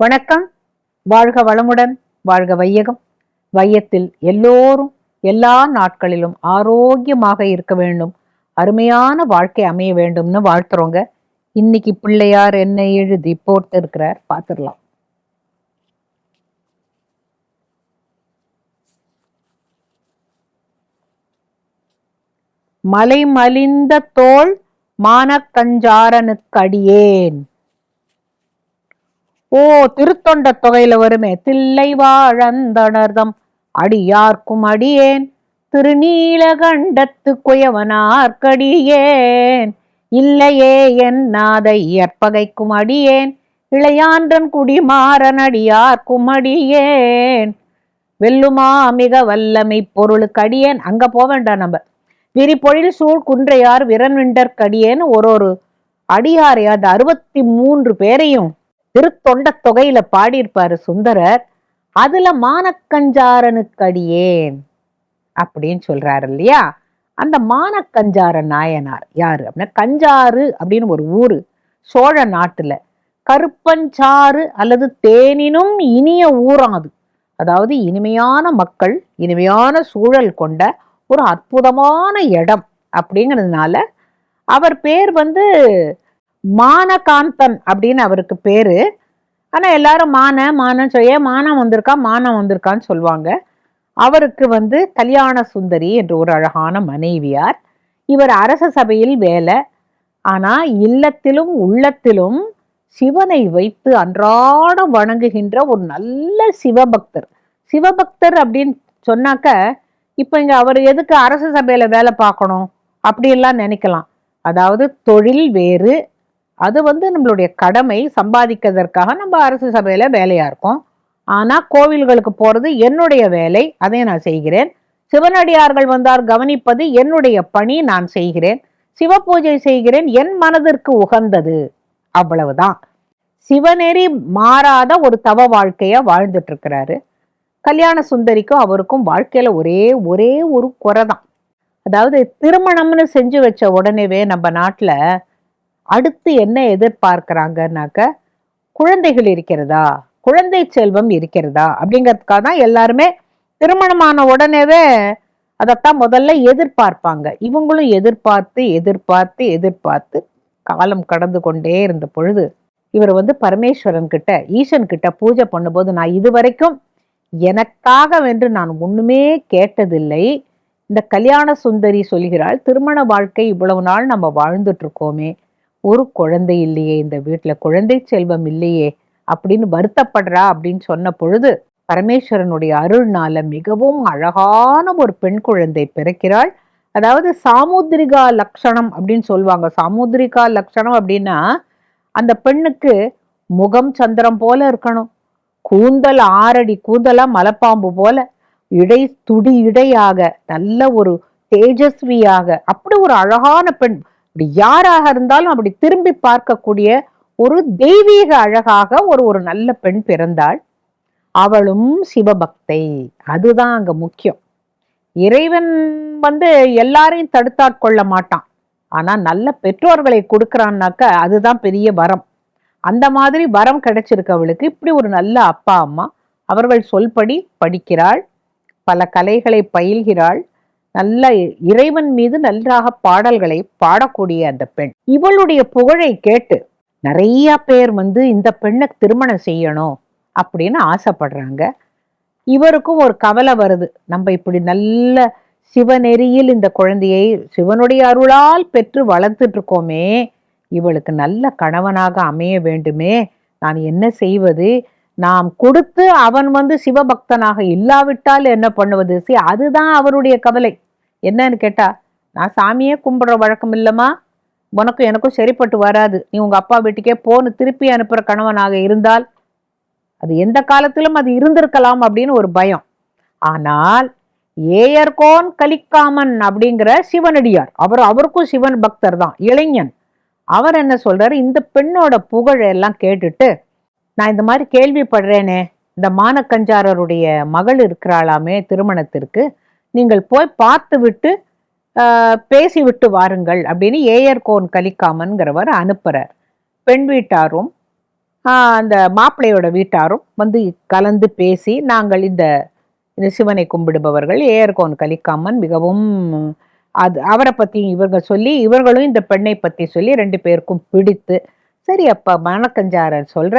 வணக்கம். வாழ்க வளமுடன் வாழ்க வையகம். வையத்தில் எல்லோரும் எல்லா நாட்களிலும் ஆரோக்கியமாக இருக்க வேண்டும். அருமையான வாழ்க்கை அமைய வேண்டும்னு வாழ்த்துறோங்க. இன்னைக்கு பிள்ளையார் என்ன எழுதி போர்த்து இருக்கிறார் பார்த்துடலாம். மலை மலிந்த தோல் மானக்கஞ்சாரனுக்கடியேன் ஓ திருத்தொண்ட தொகையில வருமே. தில்லை வாழந்தனர்தம். அடியார்க்கும் அடியேன். திருநீலகண்டத்து குயவனார்க்கடியேன். இல்லையே என் நாதை இயற்பகைக்கும் அடியேன். இளையான்றன் குடிமாறன் அடியார்க்கும் அடியேன். வெல்லுமா மிக வல்லமை பொருளுக்கடியேன். அங்க போக வேண்டாம் நம்ம. விரிப்பொழில் சூழ் குன்றையார் விரன்விண்டற்கடியேன்னு ஒரு ஒரு அடியாரையா அது அறுபத்தி மூன்று பேரையும் திருத்தொண்ட தொகையில பாடியிருப்பாரு சுந்தரர் அதுல மானக்கஞ்சாரனுக்கடியேன் அப்படின்னு சொல்றாரு இல்லையா? அந்த மானக்கஞ்சார நாயனார் யாரு? அப்படின்னா கஞ்சாறு அப்படின்னு ஒரு ஊரு சோழ நாட்டுல. கருப்பஞ்சாறு அல்லது தேனினும் இனிய ஊராம் அது. அதாவது இனிமையான மக்கள் இனிமையான சூழல் கொண்ட ஒரு அற்புதமான இடம் அப்படிங்கிறதுனால அவர் பேர் வந்து மானகாந்தன் அப்படின்னு அவருக்கு பேரு. ஆனா எல்லாரும் மான மானம் சொல்ல மானம் வந்திருக்கா? மானம் வந்திருக்கான்னு சொல்லுவாங்க. அவருக்கு வந்து கல்யாண சுந்தரி என்று ஒரு அழகான மனைவியார். இவர் அரச சபையில் வேலை. ஆனா இல்லத்திலும் உள்ளத்திலும் சிவனை வைத்து அன்றாடம் வணங்குகின்ற ஒரு நல்ல சிவபக்தர். சிவபக்தர் அப்படின்னு சொன்னாக்க இப்போ இங்கே அவர் எதுக்கு அரச சபையில் வேலை பார்க்கணும்? அப்படியெல்லாம் நினைக்கலாம். அதாவது தொழில் வேறு அது வந்து நம்மளுடைய கடமை சம்பாதிக்கிறதற்காக நம்ம அரசு சபையில் வேலையாக இருக்கோம். ஆனால் கோவில்களுக்கு போகிறது என்னுடைய வேலை அதை நான் செய்கிறேன். சிவனடியார்கள் வந்தார் கவனிப்பது என்னுடைய பணி நான் செய்கிறேன். சிவ பூஜை செய்கிறேன் என் மனதிற்கு உகந்தது. அவ்வளவுதான். சிவநெறி மாறாத ஒரு தவ வாழ்க்கைய வாழ்ந்துட்டு இருக்கிறாரு கல்யாண சுந்தரிக்கும் அவருக்கும் வாழ்க்கையில ஒரே ஒரே ஒரு குறை தான் அதாவது திருமணம்னு செஞ்சு வச்ச உடனேவே நம்ம நாட்டில் அடுத்து என்ன எதிர்பார்க்கிறாங்கனாக்க குழந்தைகள் இருக்கிறதா? குழந்தை செல்வம் இருக்கிறதா? அப்படிங்கிறதுக்காக தான் எல்லாருமே திருமணமான உடனேவே அதைத்தான் முதல்ல எதிர்பார்ப்பாங்க. இவங்களும் எதிர்பார்த்து எதிர்பார்த்து எதிர்பார்த்து காலம் கடந்து கொண்டே இருந்த பொழுது இவர் வந்து பரமேஸ்வரன் கிட்ட ஈசன் கிட்ட பூஜை பண்ணும்போது நான் இதுவரைக்கும் எனக்காக வென்று நான் ஒண்ணுமே கேட்டதில்லை. இந்த கல்யாண சுந்தரி சொல்கிறாள் திருமண வாழ்க்கை இவ்வளவு நாள் நம்ம வாழ்ந்துட்டு இருக்கோமே. ஒரு குழந்தை இல்லையே இந்த வீட்டில் குழந்தை செல்வம் இல்லையே அப்படின்னு வருத்தப்படுறா அப்படின்னு சொன்ன பொழுது பரமேஸ்வரனுடைய அருள்னால மிகவும் அழகான ஒரு பெண் குழந்தை பிறக்கிறாள். அதாவது சாமுத்திரிகா லக்ஷணம் அப்படின்னு சொல்லுவாங்க. சாமுத்திரிகா லக்ஷணம் அப்படின்னா அந்த பெண்ணுக்கு முகம் சந்திரம் போல இருக்கணும். கூந்தல் ஆறடி கூந்தலா மலப்பாம்பு போல. இடை துடி இடையாக நல்ல ஒரு தேஜஸ்வியாக அப்படி ஒரு அழகான பெண் அப்படி யாராக இருந்தாலும் அப்படி திரும்பி பார்க்கக்கூடிய ஒரு தெய்வீக அழகாக ஒரு ஒரு நல்ல பெண் பிறந்தாள். அவளும் சிவபக்தை. அதுதான் அங்க முக்கியம். இறைவன் வந்து எல்லாரையும் தடுத்தாட்கொள்ள மாட்டான். ஆனா நல்ல பெற்றோர்களை கொடுக்குறான்னாக்க அதுதான் பெரிய வரம். அந்த மாதிரி வரம் கிடைச்சிருக்கு அவளுக்கு இப்படி ஒரு நல்ல அப்பா அம்மா. அவர்கள் சொல்படி படிக்கிறாள். பல கலைகளை பயில்கிறாள். நல்ல இறைவன் மீது நன்றாக பாடல்களை பாடக்கூடிய அந்த பெண். இவளுடைய புகழை கேட்டு நிறைய பேர் வந்து இந்த பெண்ணை திருமணம் செய்யணும் அப்படின்னு ஆசைப்படுறாங்க. இவருக்கும் ஒரு கவலை வருது. நம்ம இப்படி நல்ல சிவநெறியில் இந்த குழந்தையை சிவனுடைய அருளால் பெற்று வளர்த்துட்டு இருக்கோமே. இவளுக்கு நல்ல கணவனாக அமைய வேண்டுமே. நான் என்ன செய்வது? நாம் கொடுத்து அவன் வந்து சிவபக்தனாக இல்லாவிட்டால் என்ன பண்ணுவது? சி அதுதான் அவருடைய கவலை. என்னன்னு கேட்டா நான் சாமியே கும்பிடுற வழக்கம் இல்லம்மா. உனக்கும் எனக்கும் சரிப்பட்டு வராது. நீ உங்க அப்பா வீட்டுக்கே போன்னு திருப்பி அனுப்புற கணவனாக இருந்தால் அது எந்த காலத்திலும் அது இருந்திருக்கலாம் அப்படின்னு ஒரு பயம். ஆனால் ஏயர்கோன் கலிக்காமன் அப்படிங்கிற சிவனடியார் அவர் அவருக்கும் சிவன் பக்தர் தான் இளைஞன். அவர் என்ன சொல்றாரு? இந்த பெண்ணோட புகழ எல்லாம் கேட்டுட்டு நான் இந்த மாதிரி கேள்விப்படுறேனே இந்த மானக்கஞ்சாரருடைய மகள் இருக்கிறாளாமே திருமணத்திற்கு நீங்கள் போய் பார்த்து விட்டு பேசி விட்டு வாருங்கள் அப்படின்னு ஏயர்கோன் கலிக்காமன்கிறவர் அனுப்புகிறார் பெண் வீட்டாரும் அந்த மாப்பிள்ளையோட வீட்டாரும் வந்து கலந்து பேசி நாங்கள் இந்த இந்த சிவனை கும்பிடுபவர்கள். ஏர்கோன் கலிக்காமன் மிகவும் அது அவரை பற்றியும் இவங்க சொல்லி இவர்களும் இந்த பெண்ணை பற்றி சொல்லி ரெண்டு பேருக்கும் பிடித்து சரி அப்போ மணக்கஞ்சாரர் சொல்கிற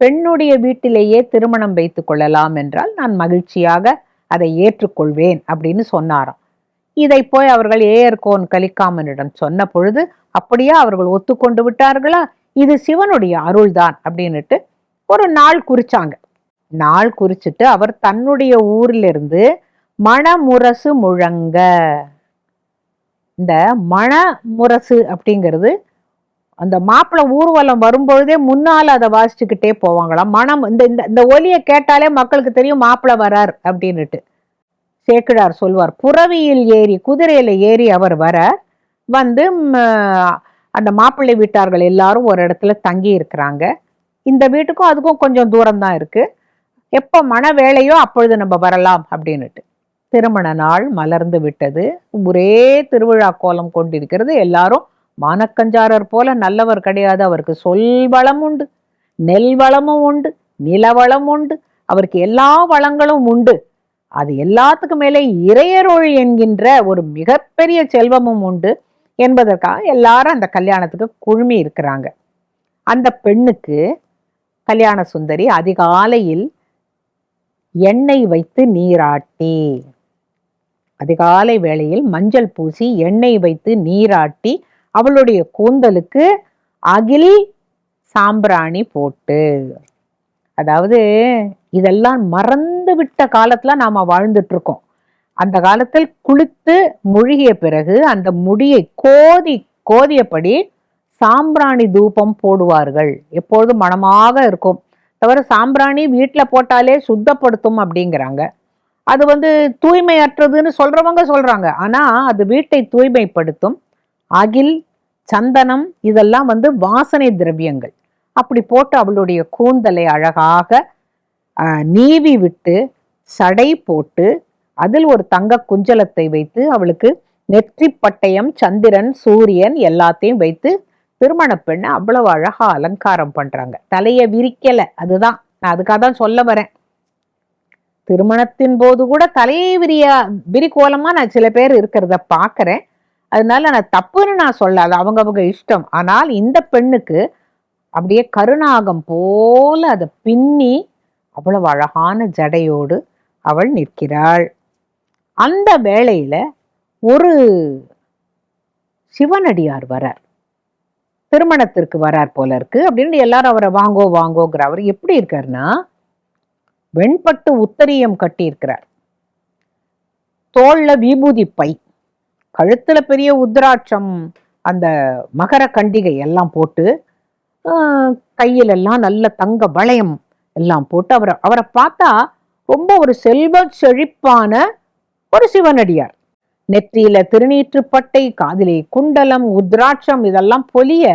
பெண்ணுடைய வீட்டிலேயே திருமணம் வைத்து கொள்ளலாம் என்றால் நான் மகிழ்ச்சியாக அதை ஏற்றுக்கொள்வேன் அப்படின்னு சொன்னாராம். இதை போய் அவர்கள் ஏயர்கோன் கலிக்காமனிடம் சொன்ன பொழுது அப்படியே அவர்கள் ஒத்துக்கொண்டு விட்டார்களா? இது சிவனுடைய அருள்தான் அப்படின்னுட்டு ஒரு நாள் குறிச்சாங்க. நாள் குறிச்சிட்டு அவர் தன்னுடைய ஊரிலிருந்து மணமுரசு முழங்க. இந்த மணமுரசு அப்படிங்கிறது அந்த மாப்பிள்ளை ஊர்வலம் வரும்பொழுதே முன்னால் அதை வாசிச்சுக்கிட்டே போவாங்களாம். மனம் இந்த இந்த இந்த ஒலியை கேட்டாலே மக்களுக்கு தெரியும் மாப்பிள்ளை வரார் அப்படின்னுட்டு. சேக்கிழார் சொல்வார் புறவியில் ஏறி குதிரையில் ஏறி அவர் வர வந்து அந்த மாப்பிள்ளை வீட்டார்கள் எல்லாரும் ஒரு இடத்துல தங்கி இருக்கிறாங்க. இந்த வீட்டுக்கும் அதுக்கும் கொஞ்சம் தூரம் தான் இருக்குது எப்போ மன வேலையோ அப்பொழுது நம்ம வரலாம் அப்படின்னுட்டு. திருமண நாள் மலர்ந்து விட்டது. ஒரே திருவிழா கோலம் கொண்டிருக்கிறது. எல்லாரும் மானக்கஞ்சாரர் போல நல்லவர் கிடையாது. அவருக்கு சொல் வளம் உண்டு நெல் வளமும் உண்டு நிலவளம் உண்டு. அவருக்கு எல்லா வளங்களும் உண்டு. அது எல்லாத்துக்கும் மேலே இறையருள் என்கின்ற ஒரு மிகப்பெரிய செல்வமும் உண்டு என்பதற்காக எல்லாரும் அந்த கல்யாணத்துக்கு குழுமி இருக்கிறாங்க. அந்த பெண்ணுக்கு கல்யாண சுந்தரி அதிகாலையில் எண்ணெய் வைத்து நீராட்டி அதிகாலை வேளையில் மஞ்சள் பூசி எண்ணெய் வைத்து நீராட்டி அவளுடைய கூந்தலுக்கு அகில் சாம்பிராணி போட்டு. அதாவது இதெல்லாம் மறந்து விட்ட காலத்துல நாம வாழ்ந்துட்டு இருக்கோம் அந்த காலத்தில் குளித்து முழுகிய பிறகு அந்த முடியை கோதி கோதியபடி சாம்பிராணி தூபம் போடுவார்கள். எப்பொழுதும் மனமாக இருக்கும். தவிர சாம்பிராணி வீட்டில் போட்டாலே சுத்தப்படுத்தும் அப்படிங்கிறாங்க. அது வந்து தூய்மையற்றதுன்னு சொல்றவங்க சொல்றாங்க. ஆனா அது வீட்டை தூய்மைப்படுத்தும். அகில் சந்தனம் இதெல்லாம் வந்து வாசனை திரவியங்கள். அப்படி போட்டு அவளுடைய கூந்தலை அழகாக நீவி விட்டு சடை போட்டு அதில் ஒரு தங்க குஞ்சலத்தை வைத்து அவளுக்கு நெற்றி பட்டயம் சந்திரன் சூரியன் எல்லாத்தையும் வைத்து திருமண பெண்ணை அவ்வளவு அழகா அலங்காரம் பண்றாங்க. தலையை விரிக்கல அதுதான். நான் அதுக்காக தான் சொல்ல வரேன். திருமணத்தின் போது கூட தலையை விரிய விரிகோலமா நான் சில பேர் இருக்கிறத பாக்குறேன் அதனால நான் தப்புன்னு நான் சொல்லாது அவங்க அவங்க இஷ்டம். ஆனால் இந்த பெண்ணுக்கு அப்படியே கருணாகம் போல அதை பின்னி அவ்வளவு அழகான ஜடையோடு அவள் நிற்கிறாள். அந்த வேளையில ஒரு சிவனடியார் வரார். திருமணத்திற்கு வரார் போல இருக்கு. அப்படின்னு எல்லாரும் அவரை வாங்கோ வாங்கோங்கிற அவர் எப்படி இருக்காருன்னா வெண்பட்டு உத்தரியம் கட்டியிருக்கிறார். தோல்ல விபூதி பை. கழுத்துல பெரிய உத்ராட்சம் அந்த மகர கண்டிகை எல்லாம் போட்டு ஆஹ், கையிலெல்லாம் நல்ல தங்க வளையம் எல்லாம் போட்டு அவரை அவரை பார்த்தா ரொம்ப ஒரு செல்வ செழிப்பான ஒரு சிவனடியார். நெற்றியில திருநீற்றுப்பட்டை காதிலே குண்டலம் உத்ராட்சம் இதெல்லாம் பொலிய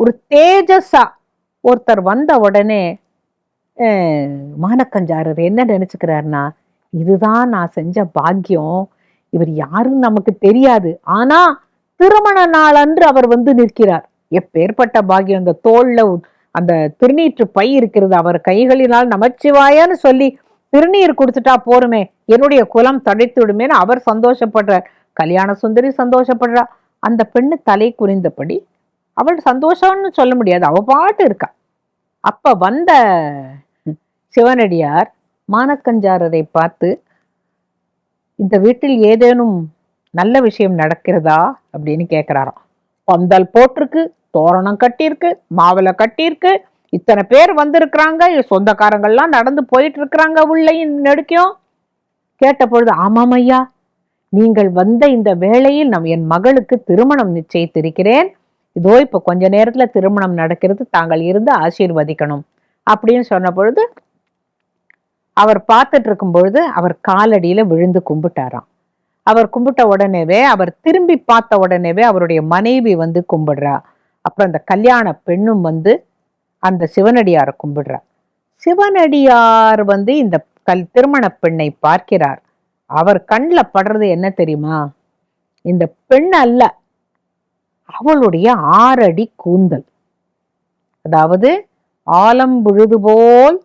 ஒரு தேஜஸா ஒருத்தர் வந்த உடனே மானக்கஞ்சாரர் என்ன நினைச்சுக்கிறாருன்னா இதுதான் நான் செஞ்ச பாக்கியம் இவர் யாருன்னு நமக்கு தெரியாது. ஆனா திருமண நாளன்று அவர் வந்து நிற்கிறார். எப்பேற்பட்ட பாகியம் அந்த தோல்ல அந்த திருநீற்று பை இருக்கிறது அவர் கைகளினால் நமச்சிவாயன்னு சொல்லி திருநீர் கொடுத்துட்டா போருமே என்னுடைய குலம் தடைத்து விடுமேன்னு அவர் சந்தோஷப்படுறார். கல்யாண சுந்தரி சந்தோஷப்படுறா. அந்த பெண்ணு தலை குறிந்தபடி அவள் சந்தோஷம்னு சொல்ல முடியாது. அவ பாட்டு இருக்கா. அப்ப வந்த சிவனடியார் மானக்கஞ்சாரரை பார்த்து இந்த வீட்டில் ஏதேனும் நல்ல விஷயம் நடக்கிறதா அப்படின்னு கேட்குறாராம் பந்தல் போட்டிருக்கு தோரணம் கட்டியிருக்கு மாவிளை கட்டியிருக்கு இத்தனை பேர் வந்திருக்கிறாங்க சொந்தக்காரங்கள்லாம் நடந்து போயிட்டு இருக்கிறாங்க உள்ளேயும் நெடுக்கையும். கேட்ட பொழுது ஆமாம் ஐயா நீங்கள் வந்த இந்த வேளையில் நம் என் மகளுக்கு திருமணம் நிச்சயித்திருக்கிறேன். இதோ இப்போ கொஞ்ச நேரத்துல திருமணம் நடக்கிறது தாங்கள் இருந்து ஆசீர்வதிக்கணும் அப்படின்னு சொன்ன பொழுது அவர் பார்த்துட்டு இருக்கும் பொழுது அவர் காலடியில விழுந்து கும்பிட்டாராம். அவர் கும்பிட்ட உடனேவே அவர் திரும்பி பார்த்த உடனேவே அவருடைய மனைவி வந்து கும்பிடுறா. அப்புறம் அந்த கல்யாண பெண்ணும் வந்து அந்த சிவனடியாரை கும்பிடுறா. சிவனடியார் வந்து இந்த கல் திருமண பெண்ணை பார்க்கிறார். அவர் கண்ணில் படுறது என்ன தெரியுமா? இந்த பெண் அல்ல அவளுடைய ஆறடி கூந்தல். அதாவது ஆலம் விழுது போல்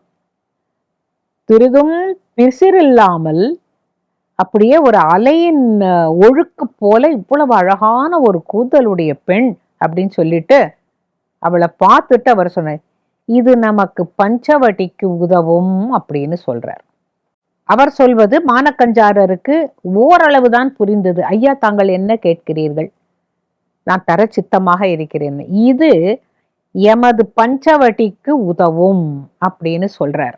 திருதும் பிசிறில்லாமல் அப்படியே ஒரு அலையின் ஒழுக்கு போல இவ்வளவு அழகான ஒரு கூந்தலுடைய பெண் அப்படின்னு சொல்லிட்டு அவளை பார்த்துட்டு அவர் சொன்னார் இது நமக்கு பஞ்சவட்டிக்கு உதவும் அப்படின்னு சொல்றார். அவர் சொல்வது மானக்கஞ்சாரருக்கு ஓரளவு தான் புரிந்தது. ஐயா தாங்கள் என்ன கேட்கிறீர்கள்? நான் தர சித்தமாக இருக்கிறேன். இது எமது பஞ்சவட்டிக்கு உதவும் அப்படின்னு சொல்றார்.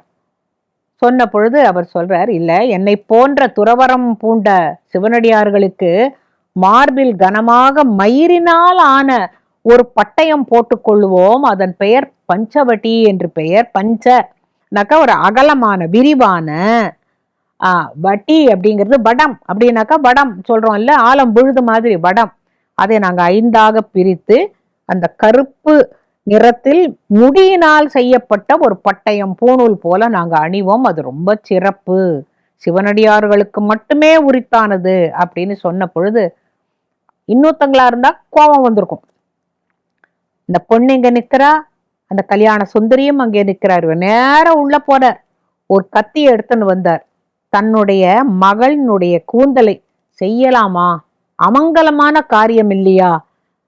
சொன்ன பொழுது அவர் சொல்றார் இல்லை என்னை போன்ற துறவரம் பூண்ட சிவனடியார்களுக்கு மார்பில் கனமாக மயிரினால் ஆன ஒரு பட்டயம் போட்டுக்கொள்வோம் அதன் பெயர் பஞ்சவட்டி என்று பெயர் பஞ்ச நாக்கா ஒரு அகலமான விரிவான ஆ, வட்டி அப்படிங்கிறது வடம். அப்படின்னாக்கா வடம் சொல்றோம் இல்லை ஆலம் புழுது மாதிரி வடம். அதை நாங்கள் ஐந்தாக பிரித்து அந்த கருப்பு நிறத்தில் முடியினால் செய்யப்பட்ட ஒரு பட்டயம் பூணூல் போல நாங்க அணிவோம். அது ரொம்ப சிறப்பு. சிவனடியார்களுக்கு மட்டுமே உரித்தானது அப்படின்னு சொன்ன பொழுது இன்னொருத்தங்களா இருந்தா கோபம் வந்திருக்கும். இந்த பொண்ணு இங்க நிக்கிறா அந்த கல்யாண சுந்தரியும் அங்கே நிற்கிறார் நேரம் உள்ள போறார் ஒரு கத்தியை எடுத்துன்னு வந்தார். தன்னுடைய மகளினுடைய கூந்தலை செய்யலாமா? அமங்கலமான காரியம் இல்லையா?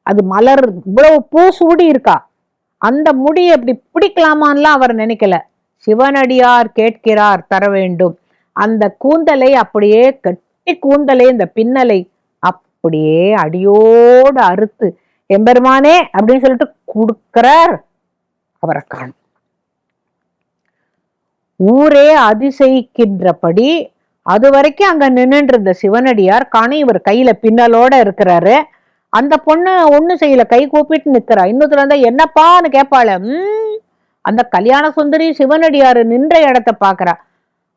அது மலர் இவ்வளவு பூ சூடி இருக்கா? அந்த முடி அப்படி பிடிக்கலாமான்லாம் அவர் நினைக்கல. சிவனடியார் கேட்கிறார் தர வேண்டும். அந்த கூந்தலை அப்படியே கட்டி கூந்தலை இந்த பின்னலை அப்படியே அடியோடு அறுத்து எம்பெருமானே அப்படின்னு சொல்லிட்டு கொடுக்கிறார். அவரை காணும். ஊரே அதிசயிக்கின்றபடி அது வரைக்கும் அங்க நின்னுட்டு இருந்த சிவனடியார் காணும். இவர் கையில பின்னலோட இருக்கிறாரு. அந்த பொண்ணு ஒண்ணும் செய்யல. கை கூப்பிட்டு நிக்கிறா. இன்னொருத்தர் இருந்தா என்னப்பான்னு கேட்பாள உம். அந்த கல்யாண சுந்தரி சிவனடியாரு நின்ற இடத்த பாக்குறா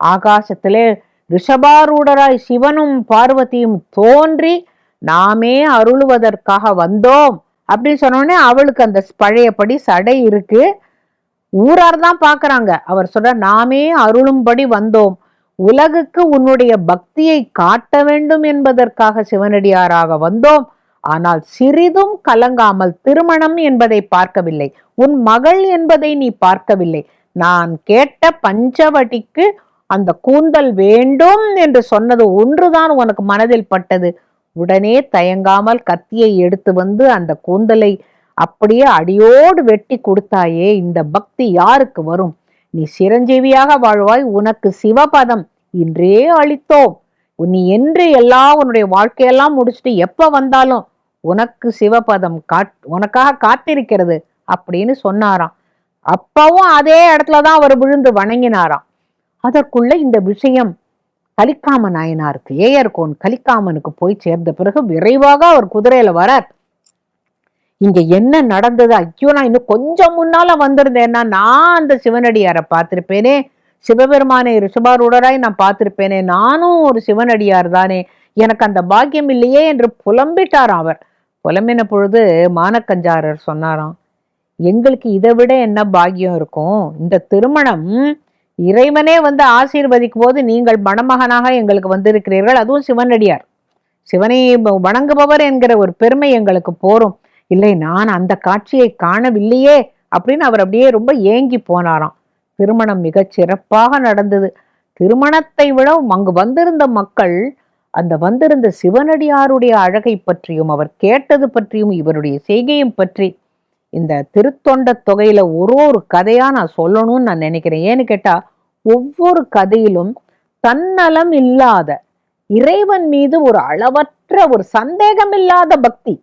ஆகாசத்திலே ரிஷபாரூடராய் சிவனும் பார்வதியும் தோன்றி நாமே அருளுவதற்காக வந்தோம். அப்படின்னு சொன்னோடனே அவளுக்கு அந்த பழையபடி சடை இருக்கு. ஊரார் தான் பாக்குறாங்க அவர் சொல்ற நாமே அருளும்படி வந்தோம். உலகுக்கு உன்னுடைய பக்தியை காட்ட வேண்டும் என்பதற்காக சிவனடியாராக வந்தோம். ஆனால் சிறிதும் கலங்காமல் திருமணம் என்பதை பார்க்கவில்லை. உன் மகள் என்பதை நீ பார்க்கவில்லை. நான் கேட்ட பஞ்சவட்டிக்கு அந்த கூந்தல் வேண்டும் என்று சொன்னது ஒன்றுதான் உனக்கு மனதில் பட்டது. உடனே தயங்காமல் கத்தியை எடுத்து வந்து அந்த கூந்தலை அப்படியே அடியோடு வெட்டி கொடுத்தாயே இந்த பக்தி யாருக்கு வரும்? நீ சிரஞ்சீவியாக வாழ்வாய் உனக்கு சிவபதம் இன்றே அளித்தோம். நீ என்று எல்லாம் உன்னுடைய வாழ்க்கையெல்லாம் முடிச்சுட்டு எப்ப வந்தாலும் உனக்கு சிவபதம் காட் உனக்காக காத்திருக்கிறது அப்படின்னு சொன்னாராம். அப்பவும் அதே இடத்துலதான் அவர் விழுந்து வணங்கினாராம். அதற்குள்ள இந்த விஷயம் கலிக்காம நாயனாருக்கு ஏயர்கோன் கலிக்காமனுக்கு போய் சேர்ந்த பிறகு விரைவாக அவர் குதிரையில வரார். இங்க என்ன நடந்தது? ஐயோ நான் இன்னும் கொஞ்சம் முன்னால வந்திருந்தேன்னா நான் அந்த சிவனடியாரை பார்த்திருப்பேனே. சிவபெருமானை ரிஷபாரூடராய் நான் பார்த்திருப்பேனே. நானும் ஒரு சிவனடியார் தானே. எனக்கு அந்த பாக்கியம் இல்லையே என்று புலம்பிட்டார் அவர். புலம்பின பொழுது மானக்கஞ்சாரர் சொன்னாராம் எங்களுக்கு இதை விட என்ன பாக்கியம் இருக்கும்? இந்த திருமணம் இறைவனே வந்து ஆசீர்வதிக்கும் போது நீங்கள் மணமகனாக எங்களுக்கு வந்திருக்கிறீர்கள். அதுவும் சிவனடியார். சிவனை வணங்குபவர் என்கிற ஒரு பெருமை எங்களுக்கு போரும். இல்லை நான் அந்த காட்சியை காணவில்லையே அப்படின்னு அவர் அப்படியே ரொம்ப ஏங்கி போனாராம். திருமணம் மிகச் சிறப்பாக நடந்தது. திருமணத்தை விட அங்கு வந்திருந்த மக்கள் அந்த வந்திருந்த சிவனடியாருடைய அழகை பற்றியும் அவர் கேட்டது பற்றியும் இவருடைய செய்கையும் பற்றி இந்த திருத்தொண்ட தொகையில ஒரு ஒரு கதையா நான் சொல்லணும்னு நான் நினைக்கிறேன். ஏன்னு கேட்டா ஒவ்வொரு கதையிலும் தன்னலம் இல்லாத இறைவன் மீது ஒரு அளவற்ற ஒரு சந்தேகம் இல்லாத பக்தி.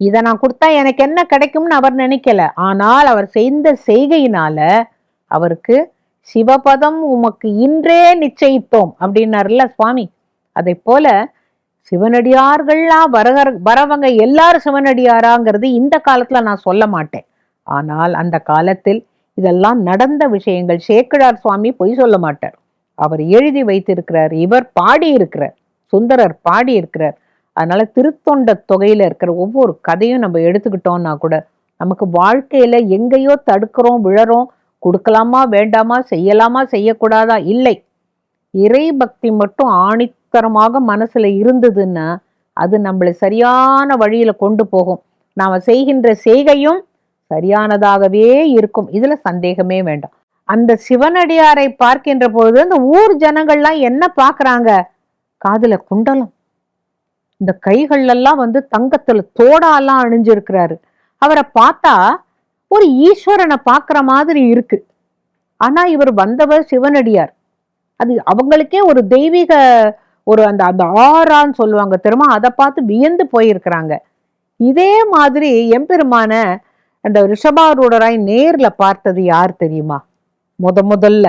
இதை நான் கொடுத்தா எனக்கு என்ன கிடைக்கும்னு அவர் நினைக்கல. ஆனால் அவர் செய்த செய்கையினால அவருக்கு சிவபதம் உமக்கு இன்றே நிச்சயித்தோம் அப்படின்னாருல்ல சுவாமி. அதை போல சிவனடியார்கள்லாம் வரகர் வரவங்க எல்லாரும் சிவனடியாராங்கிறது இந்த காலத்துல நான் சொல்ல மாட்டேன். ஆனால் அந்த காலத்தில் இதெல்லாம் நடந்த விஷயங்கள் சேக்கிழார் சுவாமி பொய் சொல்ல மாட்டார். அவர் எழுதி வைத்திருக்கிறார் இவர் பாடி இருக்கிறார் சுந்தரர் பாடி இருக்கிறார் அதனால திருத்தொண்ட தொகையில இருக்கிற ஒவ்வொரு கதையும் நம்ம எடுத்துக்கிட்டோம்னா கூட நமக்கு வாழ்க்கையில எங்கேயோ தடுக்கிறோம் விழறோம் கொடுக்கலாமா வேண்டாமா செய்யலாமா செய்யக்கூடாதா? இல்லை. இறை பக்தி மட்டும் ஆணி ஆணித்தரமாக மனசுல இருந்ததுன்னா அது நம்மளை சரியான வழியில கொண்டு போகும். நாம செய்கின்ற செய்கையும் சரியானதாகவே இருக்கும். இதுல சந்தேகமே வேண்டாம். அந்த சிவனடியாரை பார்க்கின்ற பொழுது அந்த ஊர் ஜனங்கள்லாம் என்ன பார்க்கறாங்க? காதுல குண்டலம். இந்த கைகள்லாம் வந்து தங்கத்துல தோடாலாம் அணிஞ்சிருக்கிறாரு. அவரை பார்த்தா ஒரு ஈஸ்வரனை பார்க்குற மாதிரி இருக்கு. ஆனா இவர் வந்தவர் சிவனடியார். அது அவங்களுக்கே ஒரு தெய்வீக ஒரு அந்த அந்த ஆறான்னு சொல்லுவாங்க திரும்ப அதை பார்த்து வியந்து போயிருக்கிறாங்க. இதே மாதிரி எம்பெருமான அந்த ரிஷபாரூடராய் நேரில் பார்த்தது யார் தெரியுமா? முத முதல்ல.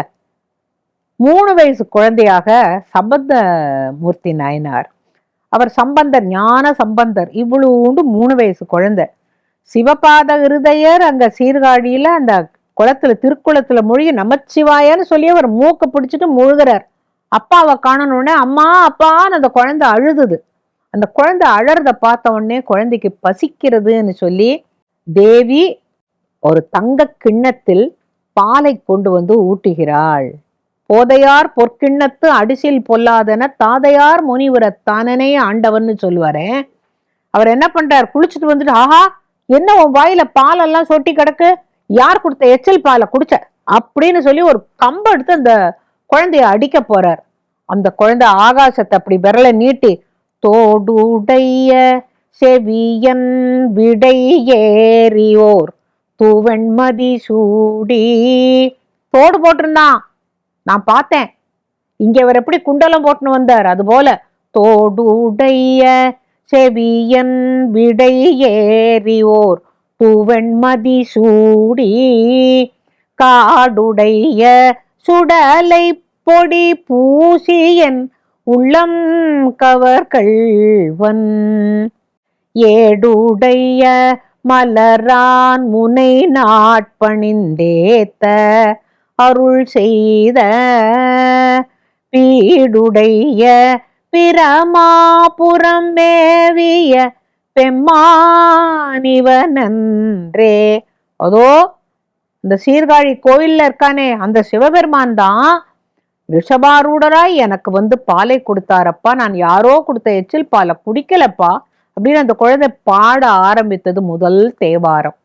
மூணு வயசு குழந்தையாக சம்பந்த மூர்த்தி நாயனார். அவர் சம்பந்தர் ஞான சம்பந்தர் இவ்வளவுண்டு மூணு வயசு குழந்தை. சிவபாத இருதயர் அங்க சீர்காழியில அந்த குளத்துல திருக்குளத்துல மொழிய நமச்சிவாயன்னு சொல்லி அவர் மூக்க பிடிச்சிட்டு முழுகிறார். அப்பாவை காணணுன்னே அம்மா அப்பான்னு அந்த குழந்தை அழுதுது. அந்த குழந்தை அழறத பார்த்த உடனே குழந்தைக்கு பசிக்கிறதுன்னு சொல்லி தேவி ஒரு தங்க கிண்ணத்தில் பாலை கொண்டு வந்து ஊட்டுகிறாள். போதையார் பொற்கிண்ணத்து அடிசில் பொல்லாதன தாதையார் முனிவரத்தானனே ஆண்டவன்னு சொல்லுவாரே. அவர் என்ன பண்றார்? குளிச்சுட்டு வந்துட்டு ஆஹா என்ன உன் வாயில பாலெல்லாம் சொட்டி கிடக்கு? யார் கொடுத்த எச்சல் பாலை குடிச்ச? அப்படின்னு சொல்லி ஒரு கம்பு எடுத்து அந்த குழந்தைய அடிக்க போறார். அந்த குழந்தை ஆகாசத்தை அப்படி விரல நீட்டி தோடுடைய செவியன் விடை ஏறியோர் தூவெண்மதி சூடி. தோடு போட்டிருந்தான். நான் பார்த்தேன். இங்க அவர் எப்படி குண்டலம் போட்டுன்னு வந்தார். அது போல தோடுடைய செவியன் விடை ஏறியோர் பூவெண்மதி சூடி காடுடைய சுடலை பொடி பூசியன் உள்ளம் கவர்கள்வன் ஏடுடைய மலரான் முனை நாட்பணிந்தேத்த அருள் செய்த பீடுடைய பிரமாபுரம் மேவிய பெம்மானிவனன்றே. அதோ இந்த சீர்காழி கோயில்ல இருக்கானே அந்த சிவபெருமான் தான் ரிஷபாரூடராய் எனக்கு வந்து பாலை கொடுத்தாரப்பா. நான் யாரோ கொடுத்த எச்சில் பாலை குடிக்கலப்பா. அப்படின்னு அந்த குழந்தை பாட ஆரம்பித்தது முதல் தேவாரம்.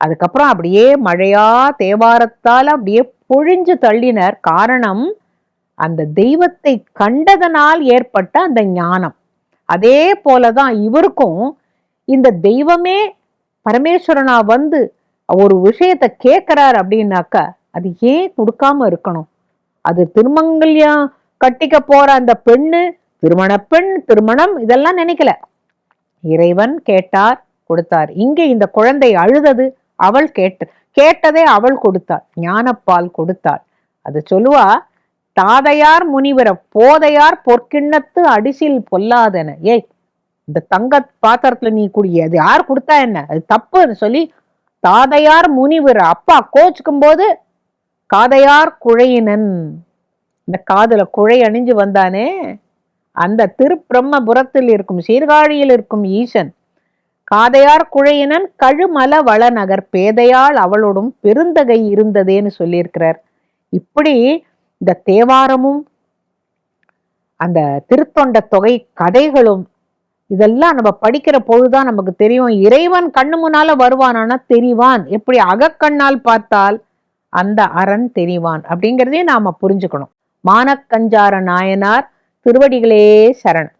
அதுக்கப்புறம் அப்படியே மழையா தேவாரத்தால் அப்படியே பொழிஞ்சு தள்ளினர். காரணம் அந்த தெய்வத்தை கண்டதனால் ஏற்பட்ட அந்த ஞானம். அதே போலதான் இவருக்கும் இந்த தெய்வமே பரமேஸ்வரனா வந்து ஒரு விஷயத்தை கேட்கிறார் அப்படின்னாக்க அது ஏன் கொடுக்காம இருக்கணும்? அது திருமங்கல்யம் கட்டிக்க போற அந்த பெண்ணு திருமண பெண் திருமணம் இதெல்லாம் நினைக்கல. இறைவன் கேட்டார் கொடுத்தார். இங்கே இந்த குழந்தை அழுதது அவள் கேட்டு கேட்டதே அவள் கொடுத்தாள். ஞானப்பால் கொடுத்தாள். அது சொல்லுவா தாதையார் முனிவர போதையார் பொற்கிண்ணத்து அடிசில் பொல்லாதன. ஏய் இந்த தங்க பாத்திரத்துல நீ குடி அது யார் கொடுத்தா என்ன? அது தப்புன்னு சொல்லி தாதையார் முனிவர் அப்பா கோச்சுக்கும் போது காதையார் குழையினன். இந்த காதுல குழை அணிஞ்சு வந்தானே? அந்த திருப்பிரம்மபுரத்தில் இருக்கும் சீர்காழியில் இருக்கும் ஈசன். காதையார் குழையினன் கழுமல வளநகர் பேதையால் அவளோடும் பெருந்தகை இருந்ததேன்னு சொல்லியிருக்கிறார். இப்படி இந்த தேவாரமும் அந்த திருத்தொண்ட தொகை கதைகளும் இதெல்லாம் நம்ம படிக்கிற பொழுதுதான் நமக்கு தெரியும். இறைவன் கண்ணு முன்னால வருவானானா தெரிவான். எப்படி அகக்கண்ணால் பார்த்தால் அந்த அரண் தெரிவான் அப்படிங்கிறதையும் நாம புரிஞ்சுக்கணும். மானக்கஞ்சார நாயனார் திருவடிகளே சரண்.